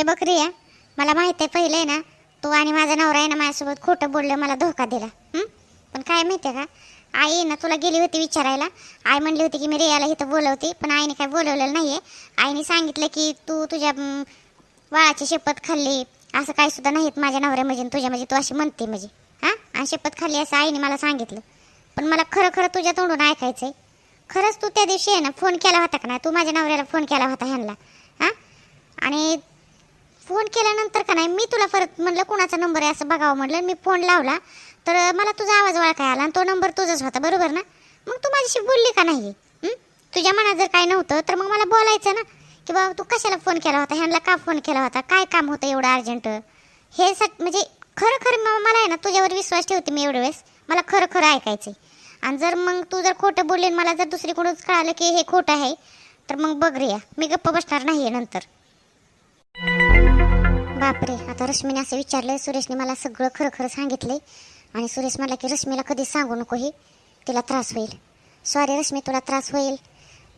हे बघ रिया मला माहिती आहे पहिले आहे ना तू आणि माझा नवरा आहे ना माझ्यासोबत खोटं बोललं मला धोका दिला. पण काय माहिती आहे का? आई ना तुला गेली होती विचारायला. आई म्हणली होती की मी रियाला इथं बोलवते पण आईने काय बोलवलेलं नाही आहे आईने सांगितलं की तू तुझ्या वाळाची शपथ खाल्ली. असं काही सुद्धा नाहीत माझ्या नवऱ्या म्हणजे तुझ्या म्हणजे तू अशी म्हणते म्हणजे. हां? आणि शपथ खाल्ली असं आईने मला सांगितलं. पण मला खरं खरं तुझ्या तोंडून ऐकायचं आहे खरंच तू त्या दिवशी आहे ना फोन केला होता का ना तू माझ्या नवऱ्याला फोन केला होता ह्यांना. हां? आणि फोन केल्यानंतर का नाही मी तुला परत म्हणलं कुणाचा नंबर आहे असं बघावं म्हटलं मी फोन लावला तर मला तुझा आवाज ओळखाय आला आणि तो नंबर तुझाच होता बरोबर ना? मग तू माझ्याशी बोलली का नाही? तुझ्या मनात जर काय नव्हतं तर मग मला बोलायचं ना? की बाबा तू कशाला फोन केला होता? ह्यांना का फोन केला होता? काय काम होतं एवढं अर्जंट? हे सट म्हणजे खरं खरं मला आहे ना तुझ्यावर विश्वास ठेवते मी एवढ्या वेळेस. मला खरं खरं ऐकायचं आणि जर मग तू जर खोटं बोलली मला जर दुसरीकडूनच कळालं की हे खोटं आहे तर मग बघ रिया मी गप्प बसणार नाही आहे नंतर. बापरे आता रश्मीने असं विचारलं सुरेशने मला सगळं खरं खरं सांगितलंय. आणि सुरेश मला की रश्मीला कधीच सांगू नको हे? तिला त्रास होईल. सॉरी रश्मी तुला त्रास होईल.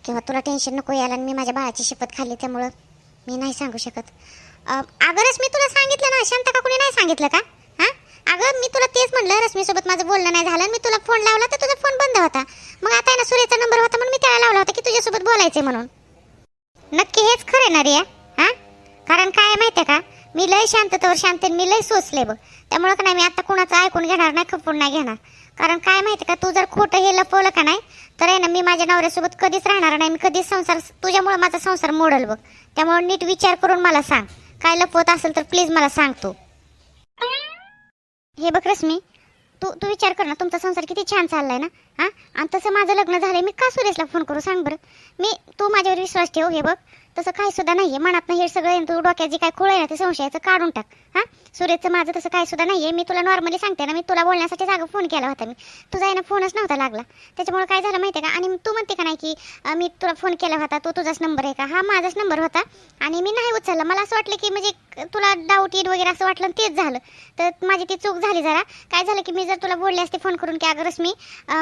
किंवा तुला टेन्शन नको यायला आणि मी माझ्या बाळाची शपथ खाल्ली त्यामुळं मी नाही सांगू शकत. अगं रश्मी तुला सांगितलं ना? शांता कुणी नाही सांगितलं का? हां? अगं मी तुला तेच म्हणलं रश्मीसोबत माझं बोलणं नाही झालं आणि मी तुला फोन लावला तर तुझा फोन बंद होता. मग आता ना सुरेचा नंबर होता म्हणून मी त्याला लावला होता की तुझ्यासोबत बोलायचे म्हणून. नक्की हेच खरं ना रिया? हां? कारण काय आहे का? मी लय शांततेवर शांत मी लय सोचले बघ. त्यामुळं का नाही मी आता कुणाचं ऐकून घेणार नाही खपून नाही घेणार. कारण काय माहिती का तू जर खोटं हे लपवलं का नाही तर आहे ना मी माझ्या नवऱ्यासोबत कधीच राहणार नाही मी कधीच संसार तुझ्यामुळं माझा संसार मोडल बघ. त्यामुळे नीट विचार करून मला सांग. काय लपवत असेल तर प्लीज मला सांग तू. हे बघ रश्मी तू तू विचार कर ना तुमचा संसार किती छान चाललाय ना. हां? आणि तसं माझं लग्न झालंय मी का सुरेशला फोन करू? सांग बरं. मी तू माझ्यावर विश्वास ठेव हे बघ. तसं काही सुद्धा नाही आहे मनात हे सगळं तू डोक्यात जे काय खोळ आहे ना ते संशयाचं काढून टाक. हां? सुरेशचं माझं तसं काही सुद्धा नाही आहे मी तुला नॉर्मली सांगते ना मी तुला बोलण्यासाठी जागा फोन केला होता मी. तुझा आहे ना फोनच नव्हता लागला. त्याच्यामुळे काय झालं माहिती आहे का? आणि तू म्हणते का नाही की मी तुला फोन केला होता तो तुझाच नंबर आहे का? हा माझाच नंबर होता. आणि मी नाही उचलला. मला असं वाटलं की म्हणजे तुला डाऊट येईल वगैरे असं वाटलं तेच झालं. तर माझी ती चूक झाली जरा. काय झालं की मी जर तुला बोलले असते फोन करून की अगरच मी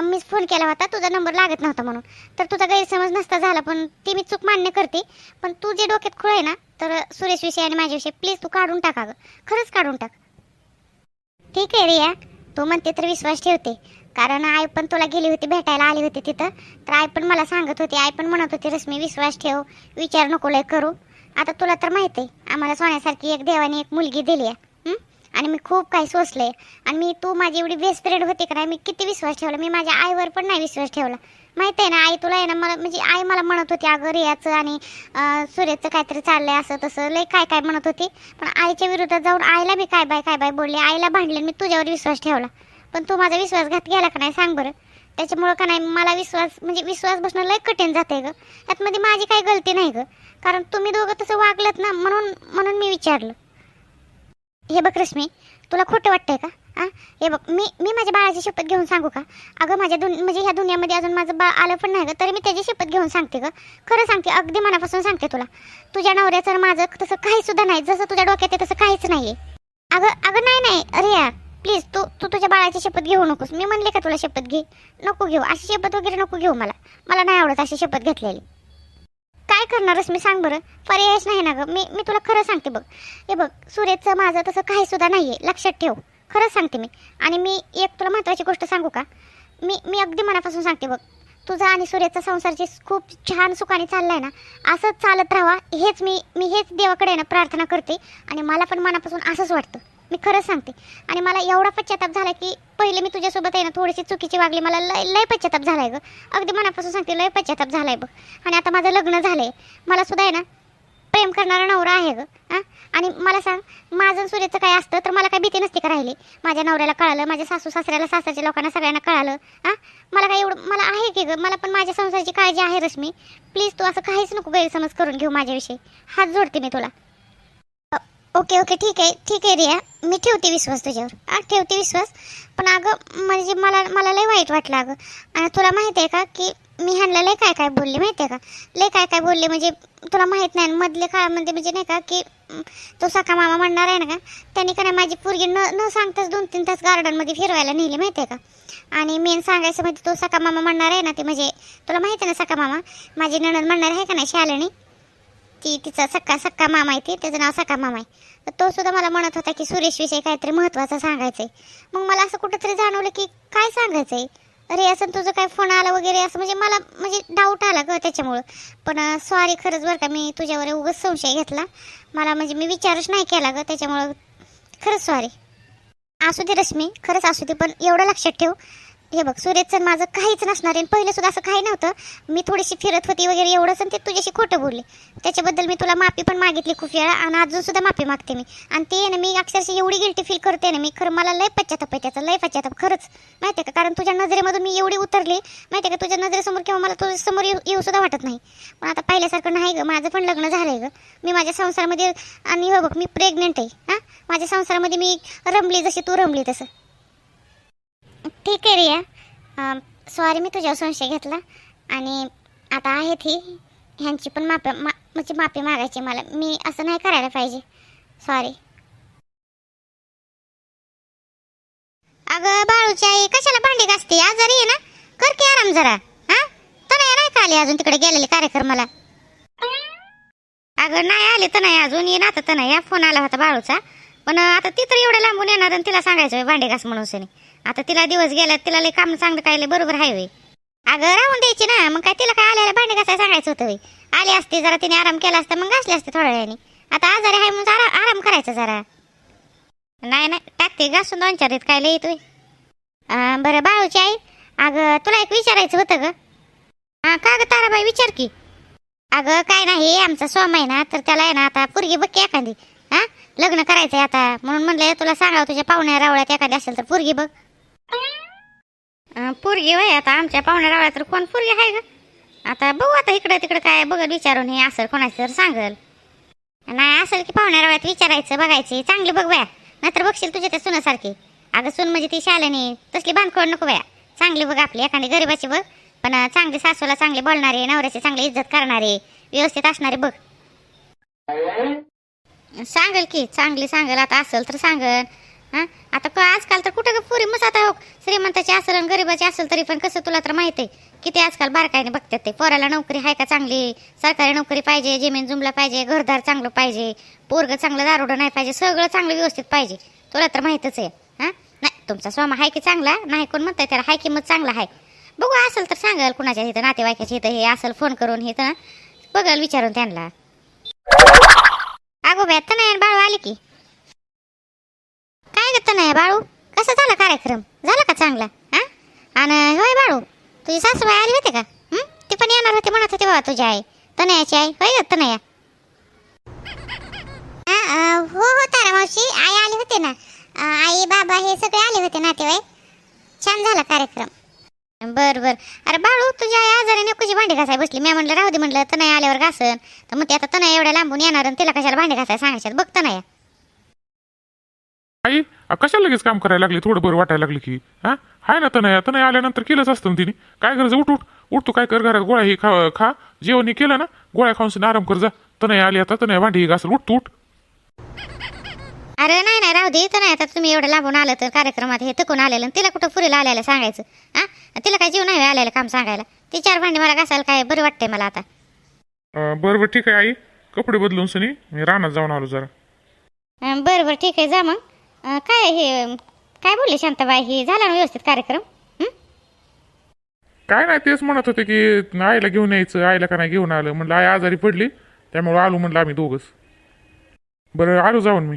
मी वेळेस फोन केला होता. तुझा नंबर लागत नव्हता म्हणून. तर तुझा गैरसमज नसता झाला पण ती मी चूक मान्य करते. पण तू जे डोक्यात खुळ आहे ना तर सुरेश विषय आणि माझ्याविषयी प्लीज तू काढून टाका गं खरंच काढून टाक. ठीक आहे रिया. तू म्हणते तर विश्वास ठेवते. कारण आई पण तुला गेली होती भेटायला आली होती तिथं. तर आई पण मला सांगत होती. आई पण म्हणत होती रश्मी विश्वास ठेव. विचार नको लय करू. आता तुला तर माहिती आहे आम्हाला सोन्यासारखी एक देवाने एक मुलगी दिली आहे. आणि मी खूप काही सोचले आणि मी तू माझी एवढी बेस्ट फ्रेंड होती का नाही मी किती विश्वास ठेवला? मी माझ्या आईवर पण नाही विश्वास ठेवला. माहिती आहे ना आई तुला आहे ना मला म्हणजे आई मला म्हणत होती अगं रियाचं आणि सूर्याचं काहीतरी चाललंय असं तसं लय काय काय म्हणत होती. पण आईच्या विरोधात जाऊन आईला बी काय बाय काय बाय बोलले आईला भांडले मी तुझ्यावर विश्वास ठेवला. पण तू माझा विश्वासघात गेला का नाही सांग बरं. त्याच्यामुळं का नाही मला विश्वास म्हणजे विश्वास बसणं लय कठीण जाते गं. त्यातमध्ये माझी काही गलती नाही गं. कारण तुम्ही दोघं तसं वागलत ना म्हणून म्हणून मी विचारलं. हे बघ रश्मी तुला खोटं वाटतंय का? आ? हे बघ मी मी माझ्या बाळाची शपथ घेऊन सांगू का? अगं माझ्या दुन म्हणजे ह्या दुनियामध्ये अजून माझं बाळ आलं पण नाही गं तरी मी त्याची शपथ घेऊन सांगते गं. खरं सांगते अगदी मनापासून सांगते तुला. तुझ्या नवऱ्याचं माझं तसं काही सुद्धा नाही जसं तुझ्या डोक्यात आहे तसं काहीच नाही आहे अगं अगं नाही नाही अरे या प्लीज तू तू तुझ्या बाळाची शपथ घेऊ नकोस. मी म्हणले का तुला शपथ घे? नको घेऊ अशी शपथ वगैरे नको घेऊ मला. मला नाही आवडत अशी शपथ घेतलेली. काय करणारस मी सांग बरं. पर्यायच नाही ना गं. मी मी तुला खरं सांगते बघ. हे बघ सुरेशचं माझं तसं काही सुद्धा नाही आहे लक्षात ठेव. खरंच सांगते मी. आणि मी एक तुला महत्त्वाची गोष्ट सांगू का? मी मी अगदी मनापासून सांगते बघ. तुझा आणि सूर्याचा संसार जे खूप छान सुखाने चाललाय ना असंच चालत राहावा हेच मी मी हेच देवाकडे ना प्रार्थना करते. आणि मला पण मनापासून असंच वाटतं. मी खरंच सांगते. आणि मला एवढा पश्चाताप झाला की पहिले मी तुझ्यासोबत आहे ना थोडीशी चुकीची वागली मला लय लय पश्चाताप झाला आहे गं. अगदी मनापासून सांगते लय पश्चाताप झाला आहे बघ. आणि आता माझं लग्न झालं आहे मला सुद्धा आहे ना प्रेम करणारा नवरा आहे गं. हां आणि मला सांग माझं सूर्याचं काय असतं तर मला काय भीती नसती का राहिली? माझ्या नवऱ्याला कळालं माझ्या सासू सासऱ्याला सासरच्या लोकांना सगळ्यांना कळालं. हां मला काय एवढं मला आहे की गं मला पण माझ्या संसाराची काळजी आहे रश्मी. प्लीज तू असं काहीच नको गैरसमज करून घेऊ माझ्याविषयी. हात जोडते मी तुला. ओके ओके ठीक आहे ठीक आहे रिया. मी ठेवते विश्वास तुझ्यावर. हा ठेवते विश्वास. पण अगं म्हणजे मला मला लय वाईट वाटलं अगं. आणि तुला माहिती आहे का की मी ह्यांना लय काय काय बोलले माहिती आहे का? लय काय काय बोलले म्हणजे तुला माहीत नाही मधल्या काळामध्ये म्हणजे नाही का की तो सखा मामा म्हणणार आहे ना का? त्यांनी का नाही माझी पोरगी न न सांगताच दोन तीन तास गार्डनमध्ये फिरवायला नेली माहिती आहे का? आणि मेन सांगायचं म्हणजे तो सखा मामा म्हणणार आहे ना ते म्हणजे तुला माहिती आहे ना सखा मामा? माझी नणंद म्हणणार आहे का नाही शालिनी? ती तिचा सक्का सक्का मामा आहे ती त्याचं नाव सक्का मामा आहे. तर तो सुद्धा मला म्हणत होता की सुरेशविषयी काहीतरी महत्त्वाचं सांगायचं आहे मग मला असं कुठंतरी जाणवलं की काय सांगायचं आहे अरे असं तुझं काय फोन आला वगैरे? असं म्हणजे मला म्हणजे डाऊट आला ग त्याच्यामुळं. पण सॉरी खरंच बरं का मी तुझ्यावर उगाच संशय घेतला. मला म्हणजे मी विचारच नाही केला ग त्याच्यामुळं. खरंच सॉरी असू दे रश्मी खरंच असू दे पण एवढं लक्षात ठेव. हे बघ सुरेशचं माझं काहीच नसणार आहे. आणि पहिले सुद्धा असं काही नव्हतं. मी थोडीशी फिरत होती वगैरे एवढंच आणि ते तुझ्याशी खोटं बोलले. त्याच्याबद्दल मी तुला माफी पण मागितली खूप वेळा आणि अजून सुद्धा माफी मागते मी. आणि ते ना मी अक्षरशः एवढी गिल्टी फील करते ना मी खरं मला लय पश्चाताप आहे त्याचा लय पश्चाताप खरंच. माहिती आहे का? कारण तुझ्या नजरेमधून मी एवढी उतरली माहिती आहे का? तुझ्या नजरेसमोर किंवा मला तुझ्या समोर येऊ येऊ सुद्धा वाटत नाही. पण आता पहिल्यासारखं नाही गं माझं पण लग्न झालंय गं. मी माझ्या संसारामध्ये आणि हो बघ मी प्रेग्नेंट आहे हां? माझ्या संसारामध्ये मी रमली जशी तू रमली तसं. ठीक आहे रिया. सॉरी मी तुझ्यावर संशय घेतला. आणि आता आहे ती. ह्यांची पण माफी मा म्हणजे माफी मागायची मला. मी असं नाही करायला पाहिजे. सॉरी अगं बाळूची आई कशाला भांडी घासते? आजारी आहे ना? कर की आराम जरा. हा? तर नाही नाही का आली अजून? तिकडे गेलेले कार्यक्रमाला. अगं नाही आले तर नाही अजून ये ना आता नाही. फोन आला होता बाळूचा. पण आता ती तर एवढं लांबून येणार आणि तिला सांगायचं होय भांडी घास म्हणून सनी आता तिला दिवस गेला तिला लय काम चांगलं काय बरोबर आहे होय. अगं राहून द्यायची ना मग काय तिला काय आल्याला भांडी कसं सांगायचं होतं होय. आली असते जरा तिने आराम केला असता मग घासले असते थोड्या वेळाने. आता आजारी आहे म्हणून जरा आराम करायचा जरा. नाही नाही टाकते घासून दोन चार येत काय लय येतोय बरं बाळूची आई. अगं तुला एक विचारायचं होतं ग. हां का ग ताराबाई विचार की. अगं काय नाही आमचा सोम आहे ना तर त्याला आहे ना आता पुरगी बघ की एखादी. हां लग्न करायचं आहे आता. म्हणून म्हणलं तुला सांगावं तुझ्या पाहुण्या रावळ्यात एखादी असेल तर पुरगी बघ. पोरगी वय आता आमच्या पाहुण्या रावळ्यात तर कोण पोरगी आहे ग? आता बघू आता इकडं तिकडं काय बघ विचारून हे असेल कोणाचं तर सांगल. नाही असेल की पाहुण्या रावळ्यात विचारायचं बघायची. चांगली बघ वया नाहीतर बघशील तुझ्या त्या सुनासारखी. अगं सून म्हणजे ती शालेनी तसली बांधकोड नको वया चांगली बघ आपली एखादी गरीबाची बघ. पण चांगली सासूला चांगली बोलणारे नवऱ्याची चांगली इज्जत करणारे व्यवस्थित असणारे बघ. सांगल की चांगली सांगल. आता असेल तर सांगल. हा? आता का आजकाल तर कुठं पुरी मग आता हो श्रीमंताची असेल आणि गरीबाची असेल तरी पण कसं तुला तर माहिती आहे? किती आजकाल बारकाईने बघतात ते. पोराला नोकरी आहे का चांगली? सरकारी नोकरी पाहिजे जमीन जुमला पाहिजे घरदार चांगलं पाहिजे पोरग चांगलं दारोडं नाही पाहिजे सगळं चांगलं व्यवस्थित पाहिजे. तुला तर माहीतच आहे. हा? नाही तुमचा स्वामा आहे की चांगला? नाही कोण म्हणताय त्याला हाय किंमत चांगला आहे बघू असेल तर सांगाल कुणाच्या इथं नातेवाईकाच्या इथं हे असेल फोन करून हे तर बघाल विचारून त्यांना. अगो तर नाही बाळू आली की? काय गत नाही बाळू? कसा झाला कार्यक्रम? झाला का चांगला? हा? आणि होय बाळू तुझी सासूबाई आली होती का? हं? ती पण येणार होती म्हणत होती बाबा तुझी आई. तनयाची आई. होय गत तनया? हा, हो हो तारा मावशी आई आली होती ना. आई बाबा हे सगळे आले होते नातेवाईक. छान झाला कार्यक्रम. बर बर. अरे बाळू तुझ्या आई आजारी नकोची भांडी घासाय बसली. मी म्हणलं राहू दे म्हणलं तनया आल्यावर घासन. तर मग ते आता तनया एवढ्या लांबून येणार आणि तिला कशाला भांडी घासाय सांगायच्यात? बघ तनया. आई अ, कशाला लगेच काम करायला लागले? थोडं बरं वाटायला लागलं की. हा? हाय ना आता नाही आल्यानंतर केलंच असतं तिने. काय करायचं उठ उठ. उठ तू काय कर घरात गोळ्या ही खा खा. जेवण हे केलं ना गोळ्या खाऊन आराम कर जा. तर नाही आली आता तर नाही भांडी घासल. उठ तू उठ. अरे नाही नाही राहू दे. तर नाही आता तुम्ही एवढं लांबून आलं तर कार्यक्रमात हे थकून आलेलं आणि तिला कुठं पुरीला आलेलं सांगायचं? हा? तिला काय जीव नाही आलेलं काम सांगायला. ती चार भांडी मला घासायला काय बरं वाटतंय मला आता. बरं बरं. ठीक आहे आई. कपडे बदलून सनी. मी रानात जाऊन आलो जरा. बरं बरं. ठीक आहे जा मग. अं, काय हे? काय बोलले शांताबाई? हे झाला ना व्यवस्थित कार्यक्रम? हं? काय नाही तेच म्हणत होते की आईला घेऊन यायचं आईला का नाही घेऊन आलं? म्हणलं आई आजारी पडली त्यामुळे आलो म्हणलं आम्ही दोघंच. बरं आलो जाऊन मी.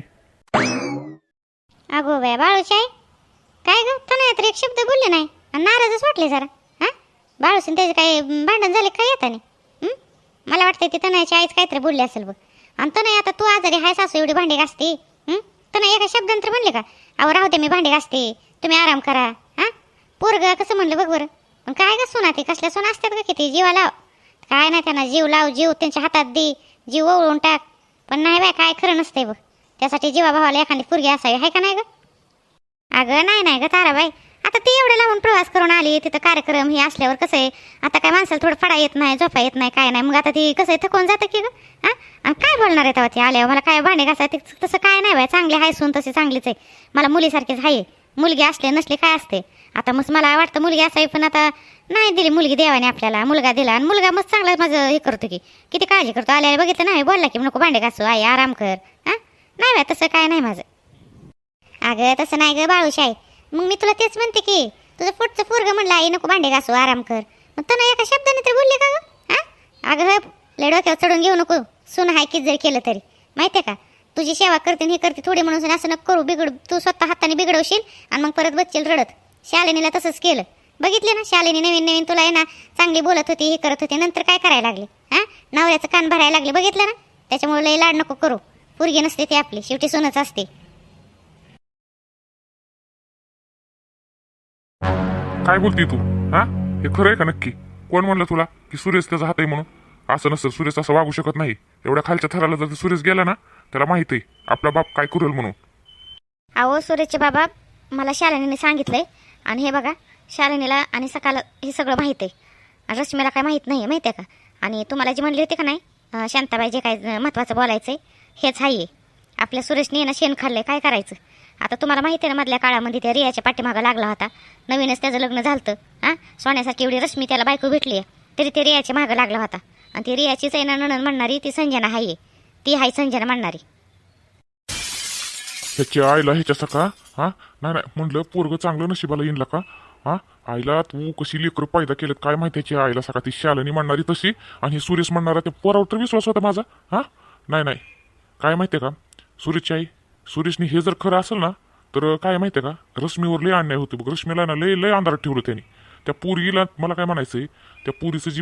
अगो बाय बाळूशाई काय ग? तर तर एक शब्द बोलले नाही. आणि नाराजच वाटले जरा हा? बाळूसून त्याचे काय भांडण झाले काय येताने? हं? मला वाटतं ते तनयाची आईच काहीतरी बोलली असेल बघ. आणि तनय आता तू आजारी हाय सासू एवढी भांडी घासते. हं? तनय एका शब्दांतर म्हणले का? अहो राहू दे मी भांडे घासते. तुम्ही आराम करा. हा? पोरग कसं म्हणलं बघ बरं. पण काय का सोना ते कसल्या सोना असतात का किती? जीवा लाव. काय नाही त्यांना जीव लाव जीव त्यांच्या हातात दे. जीव ओळून टाक. पण नाही बाय काय खरं नसते बघ. त्यासाठी जीवाभावाला एखादी पुरगी असावी आहे का नाही ग? अगं नाही नाही ग ताराबाई. आता ती एवढं लावून प्रवास करून आली तिथं कार्यक्रम हे असल्यावर कसं आहे आता काय माणसाला थोडं फडा येत नाही झोपा येत नाही काय नाही. मग आता ती कसं आहे थकून जातं की गं? हां? आणि काय बोलणार आहे तेव्हा ती? आल्यावर मला काय भांडे घासायचं तसं काय नाही बाय चांगले आहे सून तशी चांगलीच आहे. मला मुलीसारखीच आहे. मुलगी असले नसले काय असते? आता मग मला वाटतं मुलगी असावी पण आता नाही दिली मुलगी देवाने आपल्याला. मुलगा दिला आणि मुलगा मस्त चांगला माझं हे करतो की किती काळजी करतो. आल्या बघितलं नाही बोलला की नको भांडे घासू आई आराम कर. हां? नाही बाय तसं काय नाही माझं. अगं तसं नाही ग बाळूशाही. मग मी तुला तेच म्हणते की तुझं पुढचं पोरगं म्हणलं आई नको भांडे घासू आराम कर. मग तर एका शब्दाने तर बोलले का ग? हां? अगं हे लय डोक्यावर चढून घेऊ नको. सुन हाय की जर केलं तरी. माहिती आहे का? तुझी सेवा करते हे करते थोडी म्हणून असं नको करू. बिघड तू स्वतः हाताने बिघडवशील आणि मग परत बच्चेल रडत. शालिनीला तसंच केलं. बघितले ना शालिनी नवीन नवीन तुला आहे ना चांगली बोलत होती हे करत होती नंतर काय करायला लागले? हां? नवऱ्याचं कान भरायला लागले बघितलं ना? त्याच्यामुळे लय लाड नको करू. पोरगी नसते ती आपली शेवटी सोनच असते. काय बोलती तू? हा? हे खरं आहे का नक्की? कोण म्हणलं तुला की सुरेश त्याचा हात आहे म्हणून? असं नसतं सुरेश असं वागू शकत नाही. एवढ्या खालच्या थराला जर सुरेश गेला ना त्याला माहीत आहे आपला बाप काय करेल म्हणून. अहो सुरेशचे बाबा मला शालिनीने सांगितलंय. आणि हे बघा शालिनीला आणि सकाळ हे सगळं माहीत आहे. आणि रश्मीला काय माहीत नाही माहिती आहे का? आणि तुम्हाला जी म्हणली होती का नाही अं, शांताबाई जे काय महत्त्वाचं बोलायचं आहे हेच आहे आपल्या सुरेशने ना शेण खाल्लंय काय करायचं? आता तुम्हाला माहिती आहे ना मधल्या काळामध्ये त्या रियाच्या पाठीमागा लागला होता. नवीनच त्याचं लग्न झालं हां? सोन्यासारखी एवढी रश्मी त्याला बायको भेटली आहे. तरी ते रियाच्या मागं लागला होता. आणि ती रियाचीच आहे ना नणन म्हणणारी ती संजना आहे ती आहे संजना म्हणणारी. त्याची आईला ह्याच्या सका हा? नाही नाही म्हणलं पोरग चांगलं नशिबाला येईन का? हा? आईला तू कशी लेकरं पायदा केलं काय माहिती त्याची आईला सका ती शालनी म्हणणारी तशी आणि हे सुरेश म्हणणारा त्या पोरावर तर विश्वास होता माझा. हा? नाही नाही. काय माहितीये का? सुरेशची आई. सुरेशनी हे जर खरं असेल ना तर काय माहितीये का? रश्मीवर लय अन्याय होते बघ. रश्मीला ना लय लय अंधारात ठेवलं त्यांनी. त्या पुरीला मला काय म्हणायचंय त्या पोरीचं जी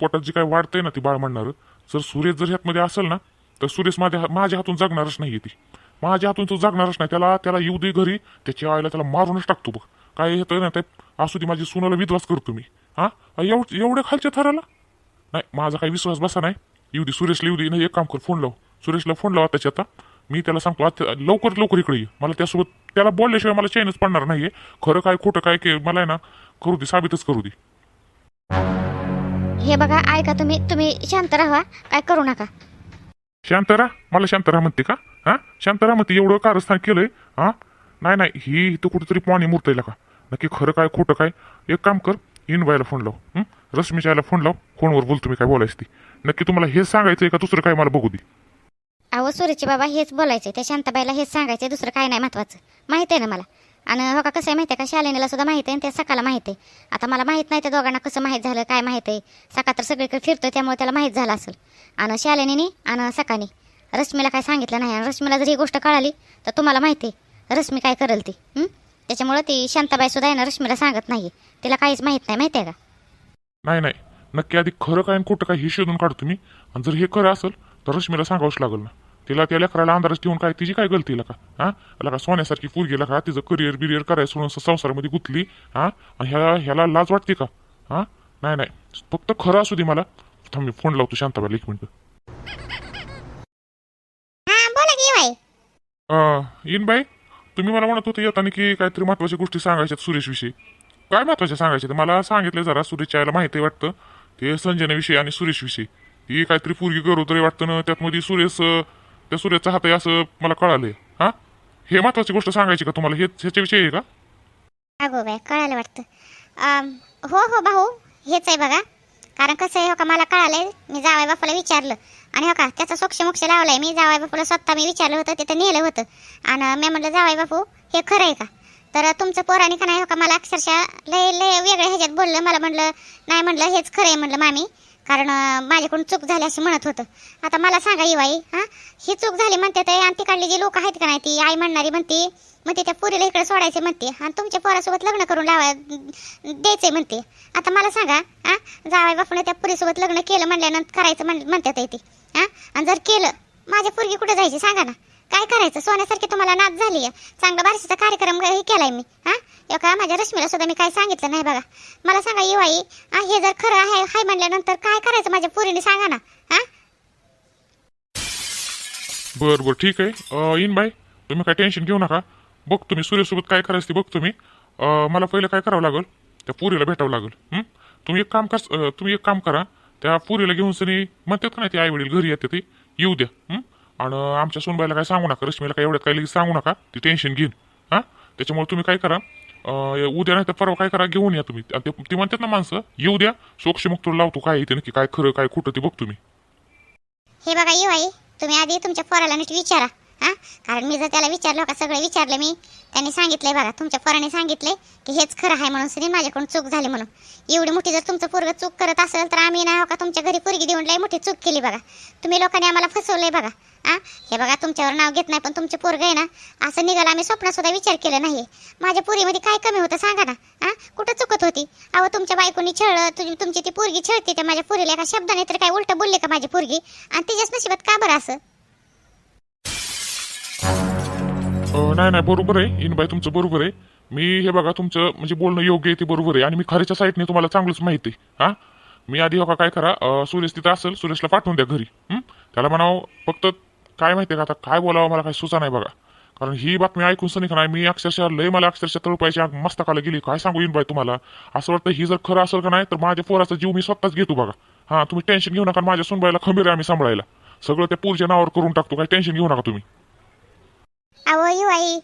पोटात जी काय वाढतंय ना ती बाळ म्हणणार जर सुरेश जर ह्यातमध्ये असेल ना तर सुरेश माझ्या माझ्या हातून जगणारच नाही ती. माझ्या हातून तो जगणारच नाही. त्याला त्याला येऊ दे घरी त्याच्या आईला त्याला मारूनच टाकतो बघ. काय येतं ना ते असू दे माझी सुनाला विश्वास करतो मी. हा? एवढ्या खालच्या थराला? नाही माझा काही विश्वास बसा नाही. येऊ दे सुरेशला येऊ दे. नाही एक काम कर फोन लाव. सुरेशला फोन लावा त्याच्या आता. मी त्याला सांगतो आता लवकर लवकर इकडे ये. मला त्यासोबत त्याला बोलल्याशिवाय मला चैनच पडणार नाहीये. खरं काय खोटं काय के मला आहे ना करू दे साबितच करू दे. हे बघा ऐका तुम्ही तुम्ही शांत राहा. काय करू नका. शांत राहा? मला शांत राहा म्हणते का? हा? शांत राहा म्हणते एवढं कारस्थान केलंय हा? नाही नाही ही इथं कुठेतरी पाणी मुरतंय का नक्की खरं काय खोटं काय? एक काम कर इनबाईला फोन लाव हं? रश्मीच्या आईला फोन लाव फोनवर बोलतो मी काय बोलायचं ती. नक्की तुम्हाला हेच सांगायचंय का दुसरं काय मला बघू दे. अहो सुरेचे बाबा हेच बोलायचे त्या शांताबाईला हेच सांगायचे दुसरं काय नाही महत्वाचं. माहिती आहे ना मला. आणि हो का कसं आहे माहिती आहे का? शालिनीला सुद्धा माहिती आहे आणि त्या सकाळला माहीत आहे. आता मला माहीत नाही त्या दोघांना कसं माहीत झालं काय माहीत आहे. सका तर सगळीकडे फिरतोय त्यामुळे त्याला माहीत झालं असेल. आणि शालिनीने आणि सकानी रश्मीला काय सांगितलं नाही. आणि रश्मीला जर ही गोष्ट कळाली तर तुम्हाला माहिती आहे. रश्मी काय करेल ती? त्याच्यामुळं ती शांताबाई सुद्धा आहे ना रश्मीला सांगत नाही तिला काहीच माहीत नाही माहिती आहे का? नाही नाही. नक्की आधी खरं काय कुठं काय हे शोधून काढतो मी. आणि जर हे खरं असेल तर रश्मीला सांगावंच लागेल ना. तिला त्या लेकराला अंदाज ठेवून काय तिची काय गलती का हा? का सोन्यासारखी पोरगी का? तिचं करिअर बिरिअर करायचं सोडून संसारामध्ये गुंतली हा? आणि ह्या ह्याला लाज वाटते का? हा? नाही नाही. फक्त खरं असू दे मला. थांब मी फोन लावतो शांताबाईला एक मिनिट. हां इन बाई. तुम्ही मला म्हणत होते येताना की काहीतरी महत्त्वाच्या गोष्टी सांगायच्यात सुरेशविषयी. काय महत्त्वाच्या सांगायच्या मला सांगितलं जरा सुरेशच्या आईला माहिती वाटतं. ते संजनाविषयी आणि सुरेशविषयी. ही काहीतरी पोरगी गरोदरी वाटतं ना त्यात मध्ये सुरेश त्या सुरेशचा हात आहे असं मला कळालंय. हा? हे महत्वाची गोष्ट सांगायची का तुम्हाला? हे ह्याच्याविषयी आहे का? अगो बाय कळालं वाटतं. हो हो भाऊ हेच आहे बघा. कारण कसं आहे हो का मला कळालंय मी जावाय बापाला विचारलं. आणि हो का त्याचा सोक्ष मोक्ष लावलाय मी जावाय बापूला स्वतः मी विचारलं होतं तिथं नेलं होतं. आणि मी म्हणलं जावाय बापू हे खरं आहे का? तर तुमचं पौराणिक नाही हो का मला अक्षरशः लय लय वेगळ्या ह्याच्यात बोललं. मला म्हणलं नाही म्हणलं हेच खरं आहे म्हणलं मामी. कारण माझ्याकडून चूक झाली असं म्हणत होतं. आता मला सांगा येवाई हां? ही चूक झाली म्हणते तर आणि तिकडली जी लोक आहेत का नाही ती आई म्हणणारी म्हणते म्हणते त्या पुरीला इकडे सोडायचे म्हणते आणि तुमच्या पोरासोबत लग्न करून लावा द्यायचे म्हणते. आता मला सांगा हां? जावाई बापूने त्या पुरीसोबत लग्न केलं म्हणल्यानंतर करायचं म्हण म्हणतात ती हां? आणि जर केलं माझ्या पोरगी कुठे जायची सांगा ना. काय करायचं? सोन्यासारखी तुम्हाला नाच झाली आहे चांगला बारशीचा कार्यक्रम हे केलाय मी. हां? एका माझ्या रश्मीला सुद्धा मी काय सांगितलं नाही बघा. मला सांगा येवाई हां हे जर खरं आहे हाय म्हणल्यानंतर काय करायचं माझ्या पोरीने सांगा ना. हां? बरं बरं ठीक आहे. इन बाई तुम्ही काय टेन्शन घेऊ नका. बघतो मी सूर्यसोबत काय करायचं ते बघतो मी मला पहिलं काय करावं लागेल? त्या पुरीला भेटावं लागेल. तुम्ही एक काम कर तुम्ही एक काम करा. त्या पुरीला घेऊन सनी म्हणतात का नाही ते आई वडील घरी येते ते. येऊ द्या. आणि आमच्या सोनबाईला काय सांगू नका रश्मीला काय एवढ्यात काय लगेच सांगू नका ती टेन्शन घेईन. हां? त्याच्यामुळे तुम्ही काय करा उद्या नाही तर परवा काय करा घेऊन या तुम्ही. ते ती म्हणतात ना माणसं येऊ द्या सोक्षमुक्त लावतो काय येते नक्की काय खरं काय खोटं ते बघतो मी. हे बघा येऊ आई तुम्ही आधी तुमच्या पोराला नीट विचारा हा? कारण मी जर त्याला विचारलं का सगळं विचारलं मी त्यांनी सांगितलंय बघा तुमच्या पोराने सांगितलंय की हेच खरं आहे म्हणून सनी माझ्याकडून चूक झाली म्हणून. एवढी मोठी जर तुमचं पोरग चूक करत असेल तर आम्ही ना हो का तुमच्या घरी पोरगी देऊन लय मोठी चूक केली बघा. तुम्ही लोकांनी आम्हाला फसवलंय बघा. हा हे बघा तुमच्यावर नाव घेत नाही पण तुमचे पोरग आहे ना असं निघालं आम्ही स्वप्नासुद्धा विचार केला नाही माझ्या पोरीमध्ये काय कमी होतं सांगा ना आ? कुठं चुकत होती? अहो तुमच्या बायकोनी छळ तुझी तुमची ती पोरगी छळते तर माझ्या पोरीला एका शब्दाने तर काय उलट बोलले का माझी पोरगी? आणि तिच्याच नशिबात का बरं असं? नाही नाही बरोबर आहे. इनबाई तुमचं बरोबर आहे. मी हे बघा तुमचं म्हणजे बोलणं योग्य आहे ते बरोबर आहे. आणि मी खऱ्याच्या साईडने तुम्हाला चांगलंच माहिती आहे हा? मी आधी हो का काय करा सुरेश तिथं असेल सुरेशला पाठवून द्या घरी त्याला म्हणावं फक्त काय माहिती का आता काय बोलावं मला काही सुचा नाही बघा. कारण ही बातमी ऐकून सनी का नाही मी अक्षरशः लय मला अक्षरशः तळपायची आग मस्तकाला गेली. काय सांगू येईन बाई तुम्हाला? असं वाटतं ही जर खरं असेल का नाही तर माझ्या पोराचा जीव मी स्वतःच घेतो बघा. हां तुम्ही टेन्शन घेऊ नका माझ्या सुनबाईला खंबीर आहे आम्ही सांभाळायला. सगळं त्या पूरच्या नावावर करून टाकतो काय टेन्शन घेऊ नका तुम्ही. अहो आई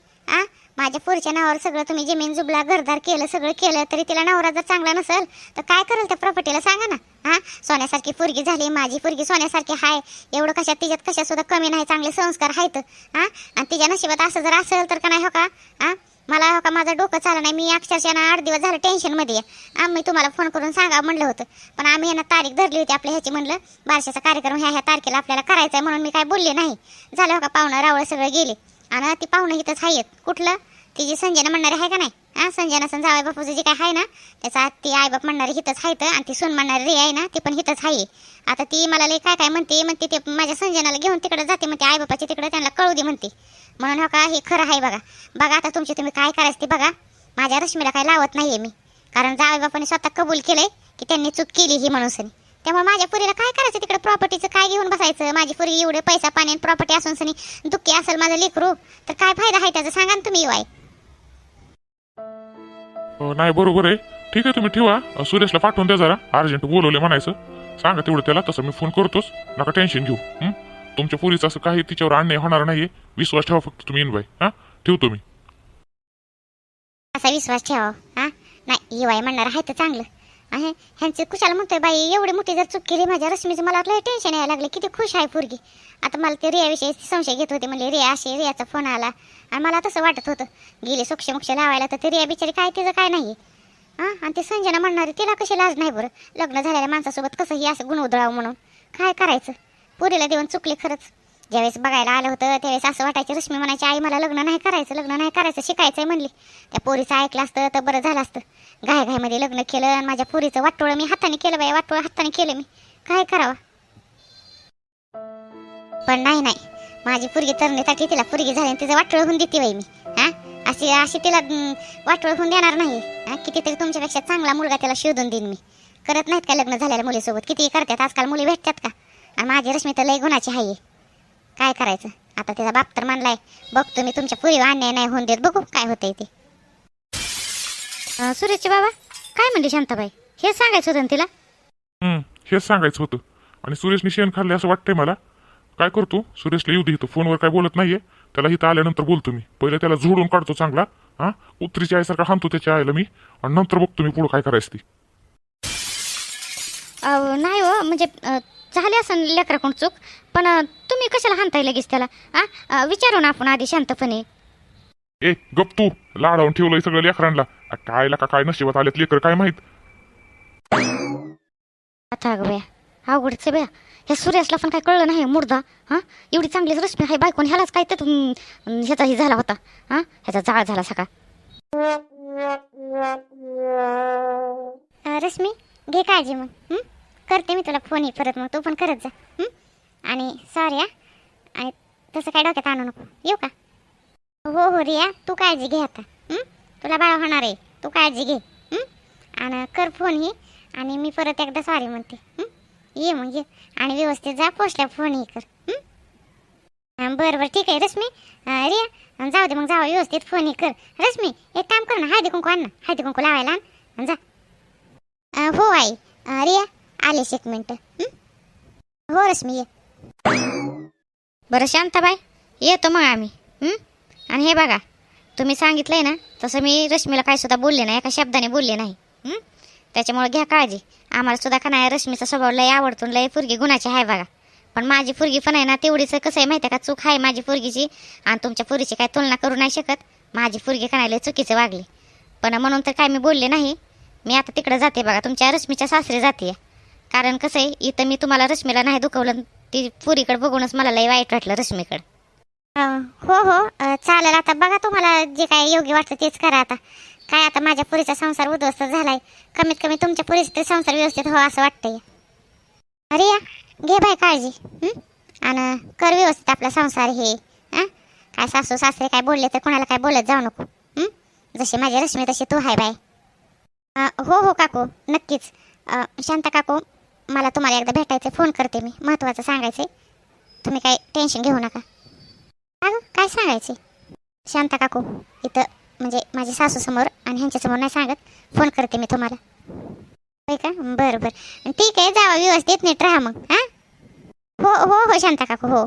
माझ्या पुढच्या नावावर सगळं तुम्ही जमीन जुबला घरदार केलं सगळं केलं तरी तिला नवरा जर चांगला नसेल तर काय करेल त्या प्रॉपर्टीला सांगा ना. हां? सोन्यासारखी पोरगी झाली माझी पोरगी सोन्यासारखी हाय एवढं कशात तिच्यात कशा सुद्धा कमी नाही चांगले संस्कार आहेत. हां? आणि तिच्या नशिबात असं जर असेल तर का नाही हो का? हां? मला हो का माझं डोकं चाललं नाही. मी अक्षरशः ना आठ दिवस झालं टेन्शनमध्ये आम्ही तुम्हाला फोन करून सांगा म्हणलं होतं. पण आम्ही यांना तारीख धरली होती आपल्या ह्याची म्हणलं. बारशाचा कार्यक्रम ह्या ह्या तारखेला आपल्याला करायचा आहे म्हणून मी काय बोलले नाही. झालं हो का पाहुणं रावळ सगळं गेले. आणि ती पाहुणं इथंच आहेत कुठलं? ती जी संजयनं म्हणणारी आहे का नाही? हां संजना सण जावई बापूचं जे काय आहे ना त्याचा ती आईबाप म्हणणारी हिथंच आहेत आणि ती सून म्हणणारी रे आहे ना ती पण हिथंच आहे आता ती मला लई काय काय म्हणते म्हणते ते माझ्या संजनाला घेऊन तिकडे जाते म्हणते आईबापाची तिकडे त्यांना कळू दे म्हणते. म्हणून हो का हे खरं आहे बघा. बघा आता तुमची तुम्ही काय करायचं ते बघा. माझ्या रश्मीला काय लावत नाही आहे मी. कारण जावई बापाने स्वतः कबूल केलंय की त्यांनी चूक केली ही म्हणून त्यामुळे माझ्या पुरीला काय करायचं तिकडे प्रॉपर्टीचं काय घेऊन बसायचं? माझी पुरी एवढे पैसा पाणी प्रॉपर्टी असून सनी दुःखी असेल माझं लेकरू. तर काय फायदा आहे त्याचा? सांगा ना तुम्ही युवाई अं, नाही बरोबर आहे. ठीक आहे तुम्ही ठेवा. सुरेशला पाठवून द्या जरा. अर्जंट बोलवले म्हणायचं. सांगा तेवढं त्याला तसं मी फोन करतोच. नका टेन्शन घेऊ. हं? तुमच्या पोरीचं असं काही तिच्यावर अन्याय होणार नाहीये. विश्वास ठेवा फक्त तुम्ही इनबाई. हा? ठेवतो मी. असा विश्वास ठेवा. हा? नाही युवाई म्हणणार आहे तर चांगलं. आहे? ह्यांचे कुशाला म्हणतोय बाई एवढी मोठी जर चूक केली माझ्या रश्मीचं मला लय टेन्शन यायला लागले. किती खुश आहे पोरगी. आता मला ते रियाविषयी संशय घेत होते म्हणले रिया अशी रियाचा फोन आला. आणि मला तसं वाटत होतं गेले सोक्ष मोक्ष लावायला तर ते रिया बिचारी काय तिचं काय नाही. हां? आणि ते संजना म्हणणारे तिला कशी लाज नाही बरं? लग्न झालेल्या माणसासोबत कसंही असं गुण उधळावं म्हणून. काय करायचं? पुरीला देऊन चुकले खरंच. ज्यावेळेस बघायला आलं होतं त्यावेळेस असं वाटायचं रश्मी म्हणायची आई मला लग्न नाही करायचं लग्न नाही करायचं शिकायचंय म्हणली. त्या पोरीचं ऐकलं असतं तर बरं झालं असतं. घाय घायमध्ये लग्न केलं आणि माझ्या पोरीचं वाटोळं मी हाताने केलं बाई वाटोळं हाताने केलं मी. काय करावं? पण नाही नाही. माझी पोरगी तरणीसाठी तिला पोरगी झाली आणि तिचं वाटोळ होऊन देते बाई मी. हा? अशी अशी तिला वाटोळ होऊन देणार नाही. हां? कितीतरी तुमच्यापेक्षा चांगला मुलगा त्याला शोधून देईन मी. करत नाहीत का लग्न झालेल्या मुलीसोबत? किती करतात. आजकाल मुली भेटतात का? आणि माझी रश्मी तर लय गुणाची आहे काय करायचं? आता तिचा बाप तर म्हणलाय बघतो मी तुमच्या पुरी अन्याय नाही होऊन देत. बघू काय होतंय ते. सुरेशचे बाबा काय म्हणली शांताबाई? हे सांगायचं होतं तिला? हं, हेच सांगायचं होतं. आणि सुरेशने शेण खाल्ले असं वाटतंय मला. काय करतो सुरेशला येऊ दे इथं. फोनवर काय बोलत नाहीये. त्याला इथं आल्यानंतर बोलतो मी. पहिले त्याला झोडून काढतो चांगला. हा? कुत्रीच्या आईसारखा हाणतो त्याच्या आईला मी. आणि नंतर बघतो मी पुढं काय करायचं ती. नाही हो म्हणजे झाली असं लेकराकडून चूक. पण तुम्ही कशाला हाणताय लगेच त्याला? आ? अ, विचारू ना आपण आधी शांतपणे. ए गप तू. लाडावून ठेवलंय सगळं लेकरांना काय का काय नशिबात आलेत लेकर काय माहीत? आता अगं बया अवघडच बया. ह्या सूर्यासला पण काय कळलं नाही मुर्दा. हा एवढी चांगलीच रश्मी आहे बायकोन ह्यालाच काय तर हम्म, ह्याचाही झाला होता. हा ह्याचा जाळ झाला सकाळ रश्मी घे काळजी मग. हं? करते मी तुला फोन परत मग. तू पण करत जा. हं? आणि सॉरी हा. आणि तसं काय डोक्यात आणू नको. येऊ का? हो हो रिया तू काळजी घे आता. तुला बाळ होणार आहे. तू काळजी घे. आणि कर फोन ही. आणि मी परत एकदा सॉरी म्हणते. ये मग ये. आणि व्यवस्थित जा पोचल्या फोन ही कर. बरं बरं ठीक आहे रश्मी. रिया जाऊ दे मग जाऊ व्यवस्थित फोन ही कर. रश्मी एक काम कर ना हळदी कुंकू आण ना. हळदी कुंकू लावायला आण. जा. हो आई. रिया आलेस एक मिनटं हो रश्मी ये. बरं शांताबाई येतो मग आम्ही आणि हे बघा तुम्ही सांगितलंय ना तसं मी रश्मीला काय सुद्धा बोलले नाही एका शब्दाने बोलले नाही त्याच्यामुळे घ्या काळजी. आम्हाला सुद्धा का नाही रश्मीचा स्वभाव लय आवडतो लय फुरगी गुणाची आहे बघा. पण माझी फुरगी पण आहे ना तेवढीच कसं आहे माहिती आहे का चूक आहे माझी फुरगीची आणि तुमच्या पुरीची काय तुलना करू नाही शकत. माझी फुरगी का नाही लय चुकीचं वागली. पण म्हणून तर काय मी बोलले नाही मी आता तिकडे जाते बघा तुमच्या रश्मीच्या सासरी जाते. कारण कसं आहे इथं मी तुम्हाला रश्मीला नाही दुखवलं ती पुरीकडे बघूनच मला लय वाईट वाटलं रश्मीकडे. हो हो. चालेल. आता बघा तुम्हाला जे काय योग्य वाटतं तेच करा आता. काय आता माझ्या पुरीचा संसार उद्ध्वस्त झालाय. कमीत कमी तुमच्या पुरीचा तरी संसार व्यवस्थित हो असं वाटतंय. अरे या घे बाय काळजी. आणि कर व्यवस्थित आपला संसार हे. काय सासू सासरे काय बोलले तर कोणाला काय बोलत जाऊ नको. जशी माझी रश्मी तशी तू हाय बाय. हो हो काकू. नक्कीच. शांता काकू मला तुम्हाला एकदा भेटायचं फोन करते मी. महत्त्वाचं सांगायचं तुम्ही काही टेन्शन घेऊ नका. अगं काय सांगायचे शांता काकू इथं म्हणजे माझ्या सासूसमोर आणि ह्यांच्यासमोर नाही सांगत. फोन करते मी तुम्हाला. होय का? बरं बरं. ठीक आहे जावा व्यवस्थित नीट राहा मग. हां? हो हो हो शांता काकू हो.